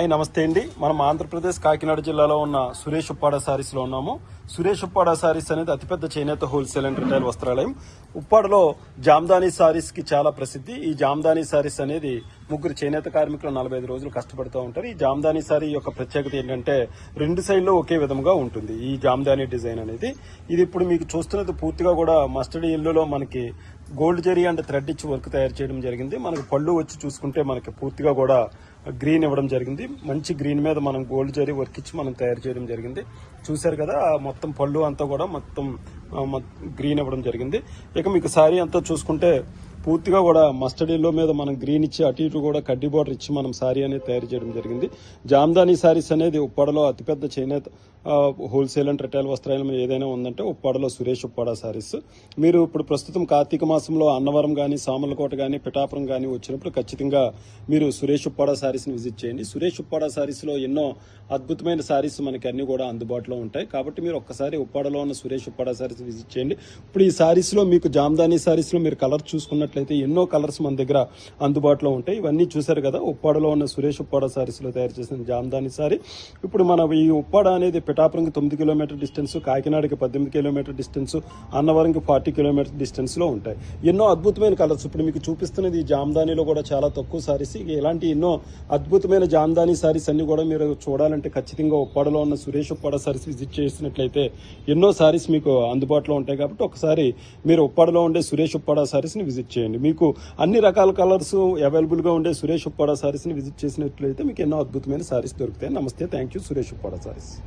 Hi నమస్తే అండి. మనం ఆంధ్రప్రదేశ్ కాకినాడ జిల్లాలో ఉన్న సురేష్ ఉప్పాడ సారీస్లో ఉన్నాము. సురేష్ ఉప్పాడ సారీస్ అనేది అతిపెద్ద చేనేత హోల్సేల్ అండ్ రిటైల్ వస్త్రాలయం. ఉప్పాడలో జామ్దానీ సారీస్కి చాలా ప్రసిద్ధి. ఈ జామ్దానీ సారీస్ అనేది ముగ్గురు చేనేత కార్మికులు నలభై ఐదు రోజులు కష్టపడుతూ ఉంటారు. ఈ జామ్దానీ సారీ యొక్క ప్రత్యేకత ఏంటంటే రెండు సైడ్లో ఒకే విధంగా ఉంటుంది ఈ జామ్దానీ డిజైన్ అనేది. ఇది ఇప్పుడు మీకు చూస్తున్నది పూర్తిగా కూడా మస్టర్డ్ ఇల్లులో మనకి గోల్డ్ జెరీ అండ్ థ్రెడ్ ఇచ్చి వర్క్ తయారు చేయడం జరిగింది. మనకు పళ్ళు వచ్చి చూసుకుంటే మనకి పూర్తిగా కూడా గ్రీన్ ఇవ్వడం జరిగింది. మంచి గ్రీన్ మీద మనం గోల్డ్ జరీ వర్క్ ఇచ్చి మనం తయారు చేయడం జరిగింది. చూశారు కదా ఆ మొత్తం పళ్ళు అంతా కూడా మొత్తం గ్రీన్ ఇవ్వడం జరిగింది. ఇక మీకు శారీ అంతా చూసుకుంటే పూర్తిగా కూడా మస్టర్డ్ ఎల్లో మీద మనం గ్రీన్ ఇచ్చి అటు ఇటు కూడా కడ్డీ బార్డర్ ఇచ్చి మనం శారీ అనేది తయారు చేయడం జరిగింది. జామ్దాని శారీస్ అనేది ఉప్పాడలో అతిపెద్ద చేనేత హోల్సేల్ అండ్ రిటైల్ వస్త్రాలయం ఏదైనా ఉందంటే ఉప్పాడలో సురేష్ ఉప్పాడ శారీస్ మీరు ఇప్పుడు ప్రస్తుతం కార్తీక మాసంలో అన్నవరం కానీ సామర్లకోట కానీ పిఠాపురం కానీ వచ్చినప్పుడు ఖచ్చితంగా మీరు సురేష్ ఉప్పాడ శారీస్ని విజిట్ చేయండి. సురేష్ ఉప్పాడ శారీస్లో ఎన్నో అద్భుతమైన శారీస్ మనకి అన్ని కూడా అందుబాటులో ఉంటాయి. కాబట్టి మీరు ఒక్కసారి ఉప్పాడలో ఉన్న సురేష్ ఉప్పాడ శారీస్ విజిట్ చేయండి. ఇప్పుడు ఈ శారీస్లో మీకు జామ్దానీ శారీస్లో మీరు కలర్ చూసుకున్నట్టు చూసుకున్నట్లయితే ఎన్నో కలర్స్ మన దగ్గర అందుబాటులో ఉంటాయి. ఇవన్నీ చూశారు కదా ఉప్పాడలో ఉన్న సురేష్ ఉప్పాడ సారీస్లో తయారు చేసిన జామ్దాని సారీ ఇప్పుడు మన ఈ ఉప్పాడ అనేది పిఠాపురంకి తొమ్మిది కిలోమీటర్ డిస్టెన్స్ కాకినాడకి పద్దెనిమిది కిలోమీటర్ డిస్టెన్స్ అన్నవరంకి ఫార్టీ కిలోమీటర్ డిస్టెన్స్లో ఉంటాయి. ఎన్నో అద్భుతమైన కలర్స్ ఇప్పుడు మీకు చూపిస్తున్నది ఈ జామ్దానీలో కూడా చాలా తక్కువ సారీస్ ఇలాంటి ఎన్నో అద్భుతమైన జామ్దాని సారీస్ అన్ని కూడా మీరు చూడాలంటే ఖచ్చితంగా ఉప్పాడలో ఉన్న సురేష్ ఉప్పాడ సారీస్ విజిట్ చేసినట్లయితే ఎన్నో సారీస్ మీకు అందుబాటులో ఉంటాయి. కాబట్టి ఒకసారి మీరు ఉప్పాడలో ఉండే సురేష్ ఉప్పాడ సారీస్ని విజిట్ చేయండి. మీకు అన్ని రకాల కలర్స్ అవైలబుల్గా ఉండే సురేష్ ఉప్పాడ శారీస్ని విజిట్ చేసినట్లయితే మీకు ఎన్నో అద్భుతమైన శారీస్ దొరుకుతాయి. నమస్తే. Thank you Suresh Uppada saris